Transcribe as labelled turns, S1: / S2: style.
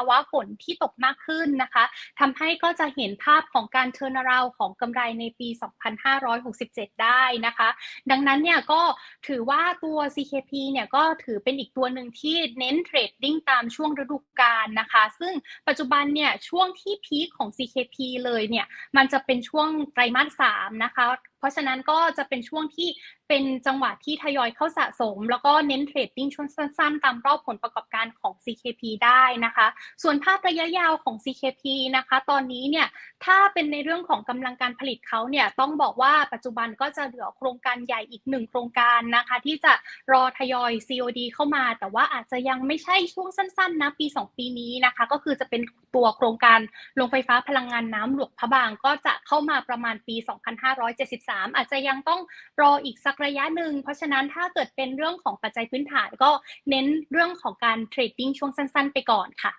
S1: าวะฝนที่ตกมากขึ้นนะคะทำให้ก็จะเห็นภาพของการเทอร์นาราของกำไรในปี 2567 ได้นะคะ ดังนั้นเนี่ยก็ถือว่าตัว CKP เนี่ยก็ถือเป็นอีกตัวหนึ่งที่เน้นเทรดดิ้งตามช่วงฤดูกาลนะคะ ซึ่งปัจจุบันเนี่ยช่วงที่พีคของ CKP เลยเนี่ยมันจะเป็นช่วงไตรมาส3นะคะเพราะฉะนั้นก็จะเป็นช่วงที่เป็นจังหวะที่ทยอยเข้าสะสม แล้วก็เน้นเทรดดิ้งช่วงสั้นๆ ตามรอบผลประกอบการของ CKP ได้นะคะ ส่วนภาพระยะยาวของ CKP นะคะ ตอนนี้เนี่ยถ้าเป็นในเรื่องของกำลังการผลิตเขาเนี่ยต้องบอกว่าปัจจุบันก็จะเหลือโครงการใหญ่อีกหนึ่งโครงการนะคะ ที่จะรอทยอย COD เข้ามา แต่ว่าอาจจะยังไม่ใช่ช่วงสั้นๆนะปี 2 ปีนี้นะคะ ก็คือจะเป็นตัวโครงการโรงไฟฟ้าพลังงานน้ำหลวงพระบางก็จะเข้ามาประมาณปี 2573 อาจจะยังต้องรออีกสักระยะหนึ่ง เพราะฉะนั้นถ้าเกิดเป็นเรื่องของปัจจัยพื้นฐานก็เน้นเรื่องของการเทรดดิ้งช่วงสั้น ๆ ไปก่อนค่ะ